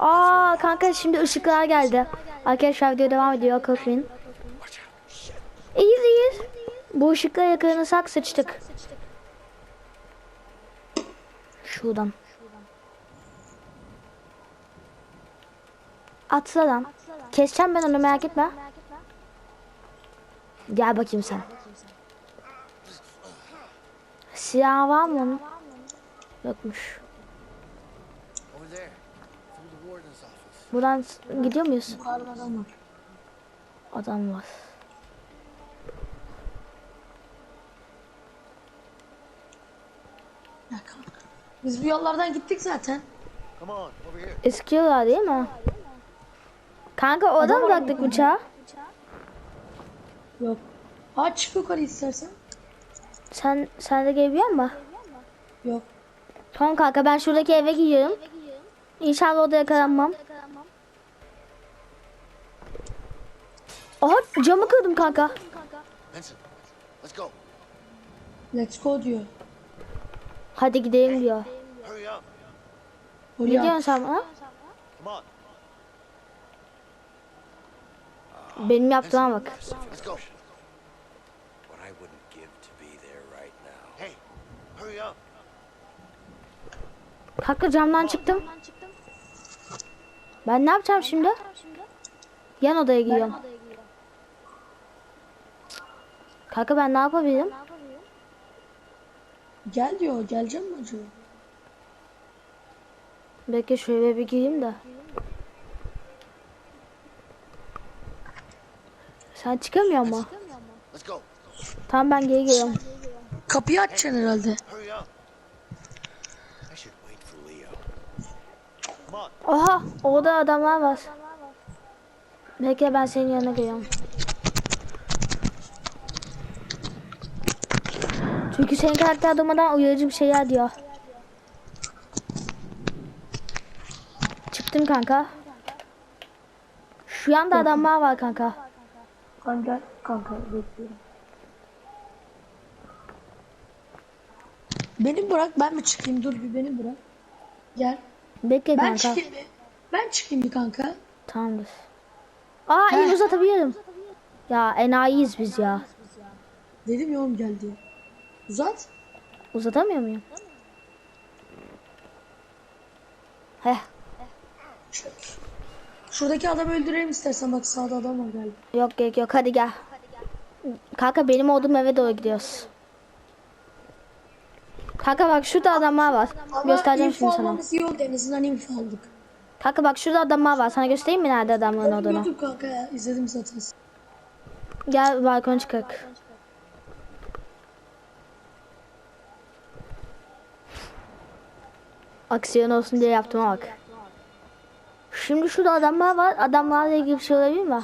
Aa kanka şimdi ışıklar geldi. Arkadaşlar video devam ediyor korkmayın. İyiyiz iyiyiz. Bu ışıkla yakalanırsak sıçtık. Şuradan. Atla lan. Keseceğim ben onu merak etme. Gel bakayım sen. Silah var mı onun? Yokmuş. Buradan gidiyor muyuz? Yukarıda adam var. Adam var. Biz bu yollardan gittik zaten. Eskiyorlar değil mi? Kanka oradan mı bıraktık bıçağı? Yok. Aç çık yukarı istersen. Sen sen de gelebiliyor musun? Yok. Tamam kanka ben şuradaki eve gidiyorum. İnşallah orada yakalanmam. Aha camı kırdım kanka. Let's go. Let's go diyor. Hadi gidelim diyor. Hurry up. Ne diyorsun sen on. Benim yaptığıma bak. Let's go. What I wouldn't give to be there right now. Hey, hurry up. Kanka camdan çıktım. Ben ne yapacağım şimdi? Yan odaya gidiyorum. Kanka ben ne yapabilirim? Gel diyor. Geleceğim mi acaba? Belki şöyle bir gireyim de. Sen çıkamıyor mu? Tamam ben geri geliyorum. Kapıyı açacaksın herhalde. Oha orada adamlar var. Belki ben senin yanına geliyorum. Çünkü senin karakter durmadan uyarıcı bir şeyler diyor. Çıktım kanka. Şu yanda adamlar var kanka. Kanka. Kanka bekliyorum. Beni bırak ben mi çıkayım? Dur bir beni bırak. Gel. Bekle Ben kanka. çıkayım bir. Ben çıkayım bir kanka. Tamamdır. Aa el uzatabilirim. Ya enayiyiz biz ya. Dedim ya oğlum gel diye. Uzat. Uzatamıyor muyum? Heh. Şuradaki adamı öldürelim istersen bak sağda adam var galiba. Yok gerek yok hadi gel. Kanka benim olduğum eve doğru gidiyoruz. Kanka bak şurada adamlar var. Ama Göstereceğim şimdi sana. almamız iyi oldu en azından info aldık. Kanka bak şurada adamlar var. Sana göstereyim mi nerede adamların olduğunu? YouTube kanka ya izledim zaten. Gel balkon çıkak. Aksiyon olsun diye yaptım bak. Şimdi şurada adamlar var. Adamlarla ilgili bir şey olabilir mi?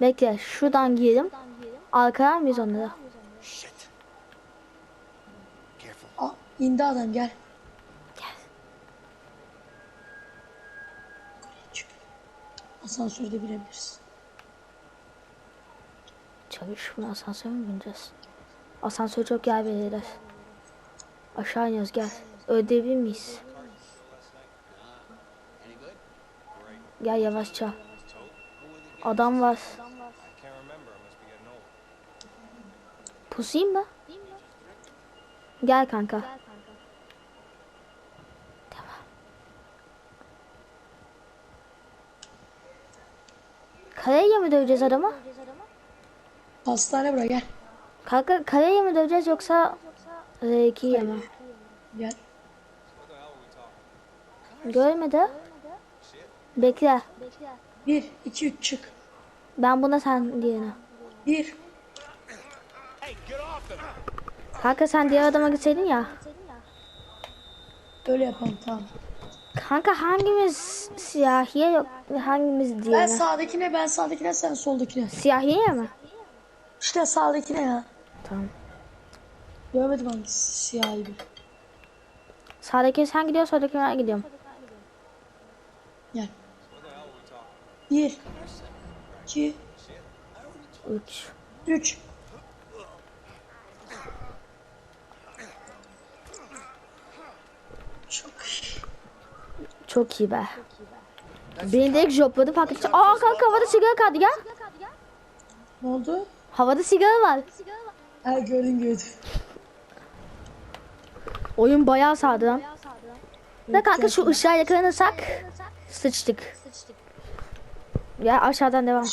Bekle şuradan girelim. Arkadan mıyız. Careful. Aa indi adam gel. Asansörde binebiliriz. Çalış bunu asansör mü bineceğiz? Asansör çok yer verirler. Aşağı iniyoruz gel. Miyiz? Gel yavaşça. Adam var. Pusayım mı? Gel kanka. Devam. Kareyle mi döveceğiz adamı? Hastane bura gel. Kanka kareyle mi döveceğiz yoksa R2'ye mi? Gel. Görmedi. Bekle. Bir, iki, üç çık. Ben buna sen diğerine. Bir. Kanka sen diğer adama gitseydin ya. Öyle yapalım tamam. Kanka hangimiz siyahiye yok hangimiz Ben diğerine? sağdakine ben sağdakine sen soldakine. Siyahiye mi? İşte sağdakine ya. Tamam. Görmedim hangi siyahi bir. Sağdaki sen gidiyor soldaki ben gidiyorum. Gel. Bir. iki, 3. Üç. Çok iyi. Çok iyi be. Beni direkt jopladı fark etti. Aa kanka havada sigara kaldı gel. Ne oldu? Havada sigara var. Ha gördüm gördüm. Oyun bayağı sardı lan. Ve kanka şu ışığa yakalanırsak sıçtık. Ya aşağıdan devam.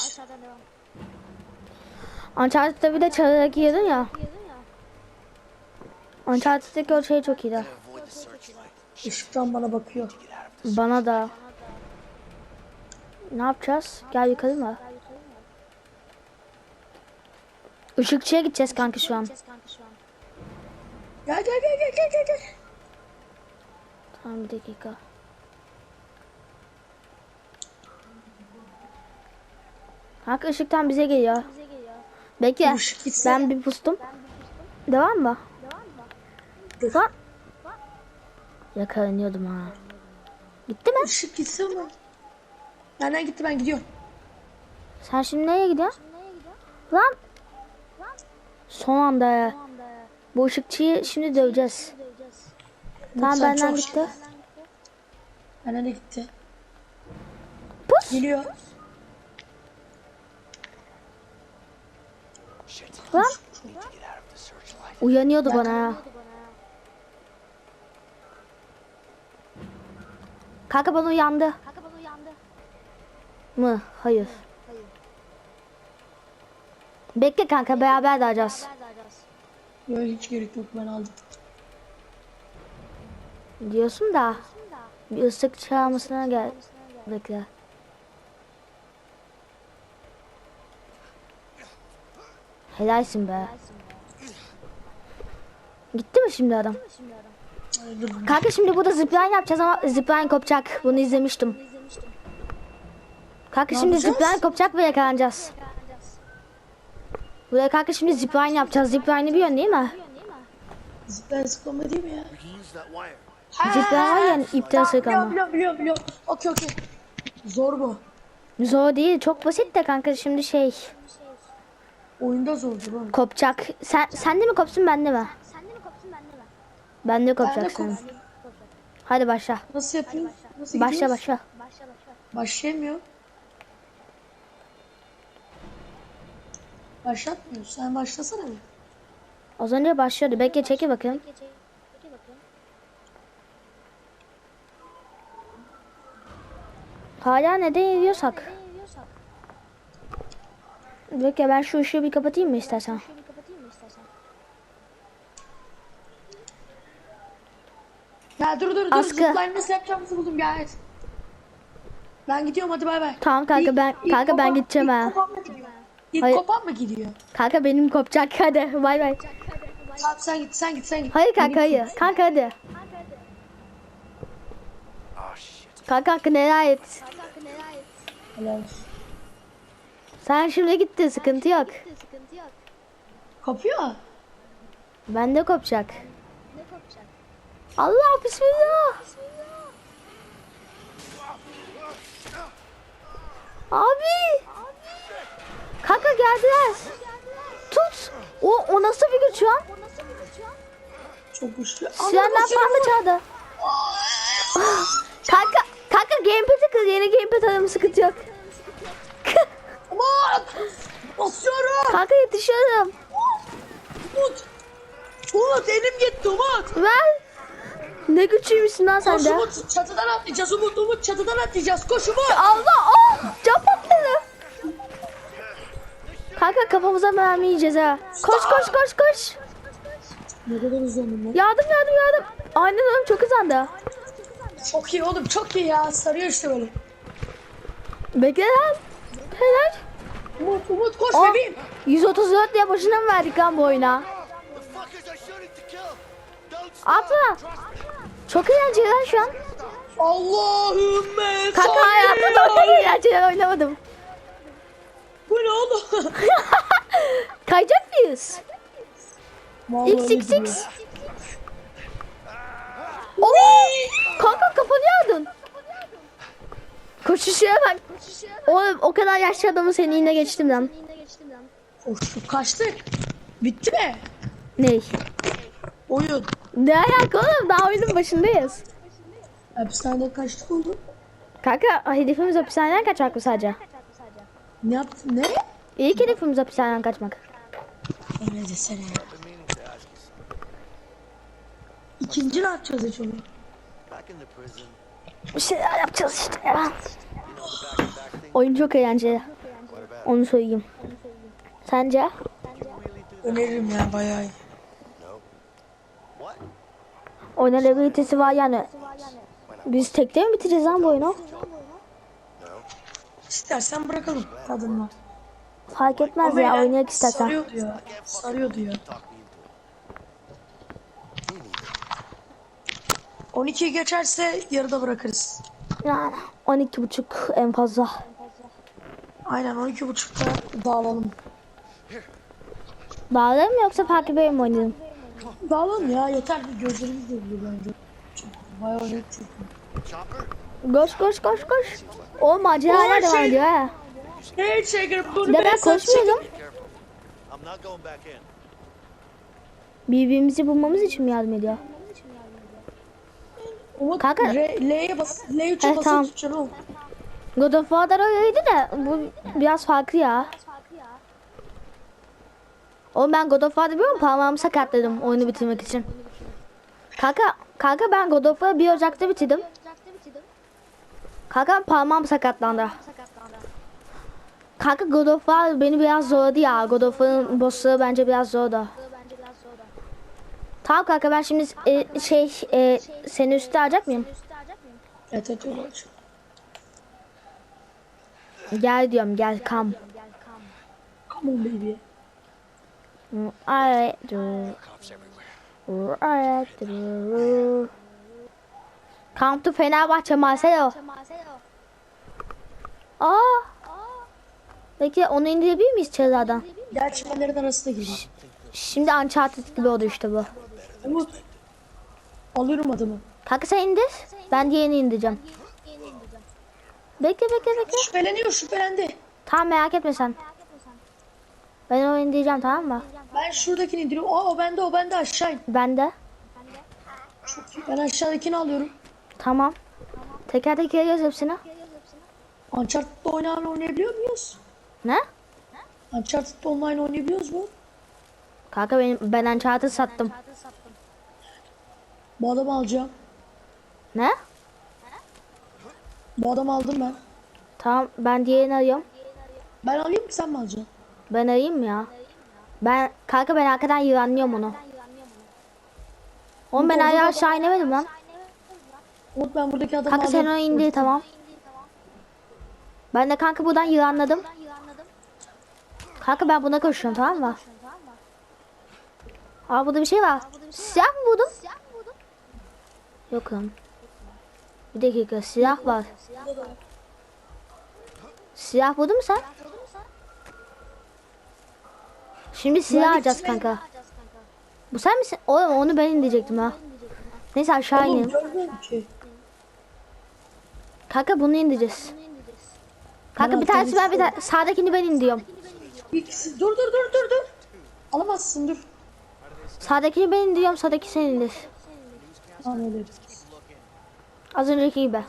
Uncharted'da bir de çalarak yiyordun ya. Uncharted'daki o şey çok iyiydi. Işıktan bana bakıyor. Bana da. Ne yapacağız? Gel yukarı mı? Işıkçıya gideceğiz kanka şu an. Gel gel gel gel gel gel. Tamam bir dakika. Kanka ışıktan bize geliyor. Bekle. Ben bir pustum. Devam mı? Dur. Lan. Yakalanıyordum ha. Gitti mi? Işık gitse mi? Nereden gitti ben gidiyorum. Sen şimdi nereye gidiyorsun? Lan. Son anda. Bu ışıkçıyı şimdi döveceğiz. Tamam Sen benden çok gitti. Benden de gitti. Pus. Geliyor. Lan. Need to get out of the searchlight. Uyanıyordu bana ya. Kanka bana uyandı. Mı? Hayır. Bekle kanka beraber dalacağız. Yok hiç gerek yok ben aldım. Diyorsun da bir ıslık çalmasına gel. Bekle. Helalsin be. Gitti mi şimdi adam? Kanka şimdi burada zipline yapacağız ama zipline kopacak. Bunu izlemiştim. Kanka şimdi zipline kopacak ve yakalanacağız. Buraya kanka şimdi zipline yapacağız. Zipline'ı biliyorsun değil mi? Zıplaya zıplama değil mi ya? Zipline var ya yani ipten Tamam, sık biliyorum biliyorum biliyorum. Okey okey. Zor bu. Zor değil. Çok basit de kanka şimdi şey Oyunda zordur oğlum. kopacak. Sen sen de mi kopsun bende mi? Ben de Ben de kopacaksın. kop- Hadi başla. Nasıl yapayım? Nasıl Başla gidiyoruz? başla. Başlayamıyor. Başlatmıyor. Sen başlasana bir. Az önce başlıyordu. Bekle çeki bakayım. Hala neden yiyorsak? Bekle ben şu ışığı bir kapatayım mı istersen? Ya dur dur dur. Askı. Zipline nasıl yapacağımızı buldum gel. Ben gidiyorum hadi bay bay. Tamam kanka ben kanka ben gideceğim ha. İlk Hayır. kopan mı gidiyor? Kanka benim kopacak hadi bay bay. Tamam sen git sen git sen git. Hayır kanka Benim- hayır. Kanka hadi. Oh shit. Kanka hakkını helal et. Helal olsun. Sen şimdi gittin sıkıntı yok. Kopuyor. Bende kopacak. Allah bismillah. Abi. Kanka geldiler. Tut. O, o nasıl bir güç lan? Çok güçlü. Silahlar mı çaldı? kanka, kanka gamepad kız yeni gamepad alalım sıkıntı yok. Aman! Basıyorum. kanka yetişiyorum. Umut. Umut elim gitti Umut. Ver. Ne güçlüymüşsün lan sen Koş de. Umut çatıdan atlayacağız Umut Umut çatıdan atlayacağız koş Umut. Allah oh patladı. Kanka kafamıza mermi yiyeceğiz ha. Koş koş koş koş. Ne kadar hızlandım lan. Yardım yardım yardım. Aynen oğlum çok hızlandı. Çok iyi oğlum çok iyi ya sarıyor işte böyle. Bekle lan. Helal. Umut Umut koş Oh. bebeğim. 134 diye boşuna mı verdik lan bu oyuna? Atla. Çok eğlenceli lan şu an. Allahümme Kanka o kadar eğlenceli oynamadım. Ne oğlum? Kayacak mıyız? Vallahi X X gidiyor. X. Oo! Kanka kapanıyordun. Koşuşuya bak. Oğlum o kadar yaşlı adamı seni yine geçtim lan. Koştuk kaçtık. Bitti mi? Ney? Oyun. Ne alaka oğlum daha oyunun başındayız. Hapishaneden kaçtık oldu. Kanka hedefimiz hapishaneden kaçmak mı sadece? Ne yaptın? Ne? İlk hedefimiz hapishaneden kaçmak. Öyle desene. İkinci ne yapacağız prison, Bir şeyler yapacağız işte ya. Oyun çok eğlenceli. Onu söyleyeyim. Sence? Öneririm ya bayağı iyi. What? Oynanabilitesi var yani. Biz tekte mi bitireceğiz lan bu oyunu? İstersen bırakalım kadınla. Fark etmez ya oynayak istersen. İnto it. Me neither. 12'yi geçerse yarıda bırakırız. Yani 12 buçuk en fazla. Aynen 12.30'da dağılalım. Bağlayalım mı yoksa farklı bölüm mü oynayalım? Dağılalım ya yeter ki gözlerimiz de bence. Bayağı oynayıp çünkü. Koş koş koş koş. O maceralar Oy, devam şey- ediyor ha. Hey Shaker bunu Bir de ben koşmuyordum. Birbirimizi bulmamız için mi yardım ediyor? Umut Kanka- L'ye bas. L3'e Evet, basılı tamam. tutacaksın. God of War'da öyleydi de bu biraz farklı ya. Oğlum ben God of War'da biliyor musun? Parmağımı sakatladım oyunu bitirmek için. Kanka, kanka ben God of War'ı 1 Ocak'ta bitirdim. Kanka parmağım sakatlandı. Kanka God of War beni biraz zorladı ya. God of War'ın boss'ları bence biraz zordu. Tamam kanka ben şimdi e, şey e, seni üstü alacak mıyım? Evet evet öyle olacak. Gel diyorum gel come. Come on baby. Alright. Alright. Come to Fenerbahçe Marcelo. Aa. Peki onu indirebilir miyiz cezadan? Gel çimenlerin arasına gir. Şimdi Uncharted gibi oldu işte bu. Umut. Alıyorum adamı. Kanka sen indir. Ben diğerini indireceğim. Bekle bekle bekle. Şüpheleniyor şüphelendi. Tamam merak etme sen. Ben onu indireceğim tamam mı? Ben şuradakini indiriyorum. Aa o bende o bende aşağı in. Ben de. Çok iyi. Ben aşağıdakini alıyorum. Tamam. Teker teker yaz hepsini. Uncharted'da online oynayabiliyor muyuz? Ne? Uncharted'da online oynayabiliyoruz mu? Kanka benim, ben Uncharted sattım. Bu adamı alacağım. Ne? Bu adamı aldım ben. Tamam ben diğerini arıyorum. Ben alayım mı sen mi alacaksın? Ben arayayım mı ya? Ben kanka ben arkadan yılanlıyorum onu. Oğlum ben ayağı aşağı inemedim lan. Umut ben buradaki adamı Kanka sen alayım. onu indir tamam. Ben de kanka buradan yılanladım. Kanka ben buna koşuyorum tamam mı? Aa burada bir şey var. Silah mı buldum? Yok lan. Bir dakika silah var. Silah buldun mu sen? Şimdi silah alacağız kanka. Bu sen misin? Oğlum onu ben indirecektim ha. Neyse aşağı Oğlum ki. Kanka bunu indireceğiz. Kanka bir tanesi ben bir tane sağdakini ben indiriyorum. İkisi dur dur dur dur dur. Alamazsın dur. Sağdakini ben indiriyorum sağdaki sen indir. Tamam öyle. Az önceki gibi.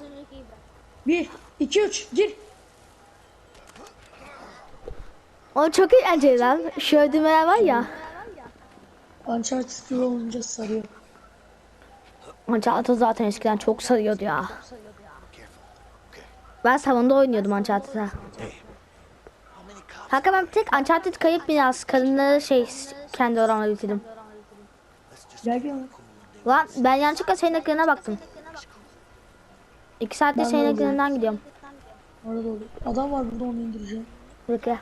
Bir, iki, üç, gir. O çok eğlenceli lan. Şu ödümeler var ya. Uncharted gibi olunca sarıyor. Uncharted zaten eskiden çok sarıyordu ya. Ben salonda oynuyordum Uncharted'a. Kanka ben tek Uncharted kayıp biraz kadınları şey kendi oranla bitirdim. Lan ben yanlışlıkla senin ekranına baktım. İki saatte Ben senin ekranından gidiyorum. Orada olur. Adam var burada onu indireceğim. Bekle.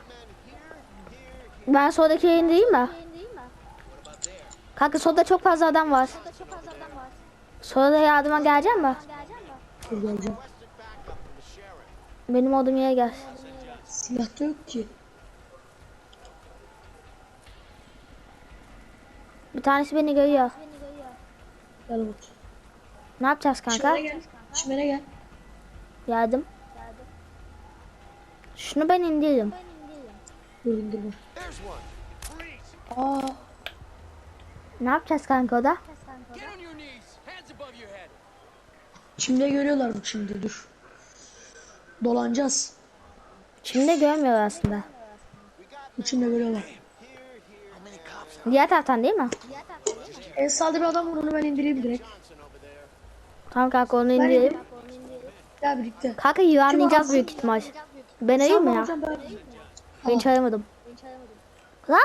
Ben soldaki indireyim mi? Kanka solda çok fazla adam var. Solda yardıma gelecek mi? Geleceğim. Benim olduğum yere gel. Silah da yok ki. Bir tanesi beni görüyor. Gel Umut. Ne yapacağız kanka? Çimene gel. Çimene gel. Yardım. Şunu ben indiririm. Dur. There's one. Aa, Ne yapacağız kanka o da? Çimde görüyorlar bak şimdi dur. Dolanacağız. Şimdi görmüyor aslında. Bu çimde görüyorlar. Diğer taraftan değil mi? En sağda bir adam var onu ben indireyim direkt. Tamam kanka onu indirelim. Gel birlikte. Kanka yılanlayacağız büyük ihtimal. Ben arayayım mı ya? Ben. Ben hiç aramadım. Lan?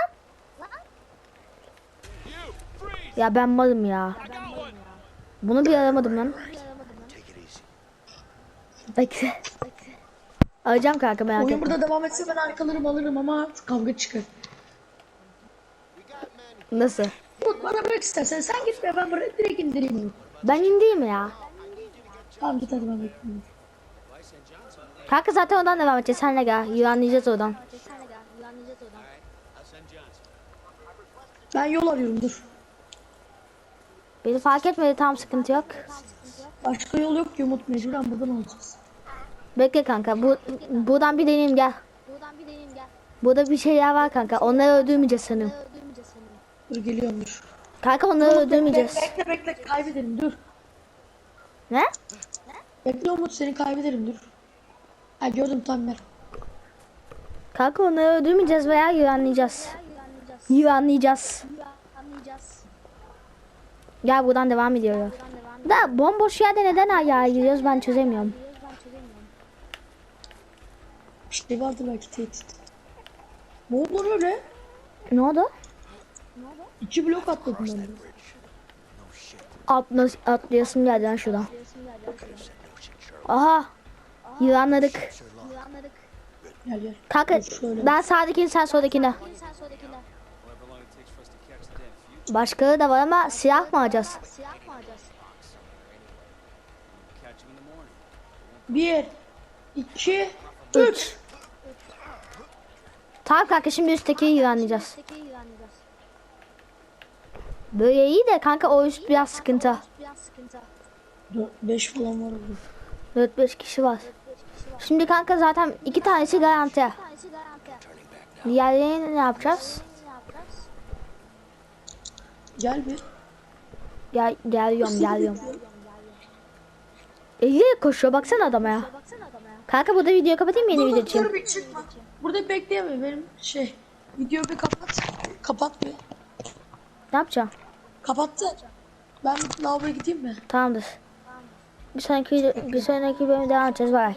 Ya ben malım ya. Bunu bir aramadım lan. Bekle. Arayacağım kanka merak Oyun etme. burada devam etse ben arkalarım alırım ama kavga çıkar. Nasıl? Umut bana bırak istersen sen git be ben bırak direkt indireyim. Ben indiyim ya. Tamam git hadi ben bekliyorum. Kanka zaten oradan devam edeceğiz. Senle gel. Yılanlayacağız oradan. Ben yol arıyorum dur. Beni fark etmedi tam sıkıntı yok. Başka yol yok ki Umut mecburen buradan alacağız. Bekle kanka. Bu, buradan bir deneyim gel. Burada bir şeyler var kanka. Onları öldürmeyeceğiz sanırım. Dur geliyorum dur. Kanka onları öldürmeyeceğiz. Bekle bekle kaybederim dur. Ne? Bekle Umut seni kaybederim dur. Ha gördüm tam ver. Kanka onları öldürmeyeceğiz veya yılanlayacağız. Yılanlayacağız. Gel buradan devam ediyoruz. Da bomboş yerde neden ayağa gidiyoruz ben çözemiyorum. Bir şey vardı belki tehdit. Ne oldu öyle? Ne oldu? İki blok atladım ben. de. Atla, atlayasım geldi lan şuradan. Aha. Yılanladık. Gel gel. Kanka Şöyle. ben sağdakini sen soldakini. Başkaları da var ama silah mı alacağız? Bir, iki, Üç. Tamam kanka şimdi üstteki yılanlayacağız. Böyle iyi de kanka o üst biraz sıkıntı. dört, beş falan var orada. 4-5 kişi var. Şimdi kanka zaten iki tanesi garanti. Diğerlerini ne yapacağız? Gel bir. Gel, geliyorum geliyorum. Ege koşuyor baksana adama ya. Kanka burada video kapatayım mı yeni video için? Burada bekleyeme benim şey. Video bir kapat. Kapat bir. Ne yapacağım? Kapattı. Ben lavaboya gideyim mi? Tamamdır. Bir sonraki bir sonraki bölümde devam edeceğiz. Bye.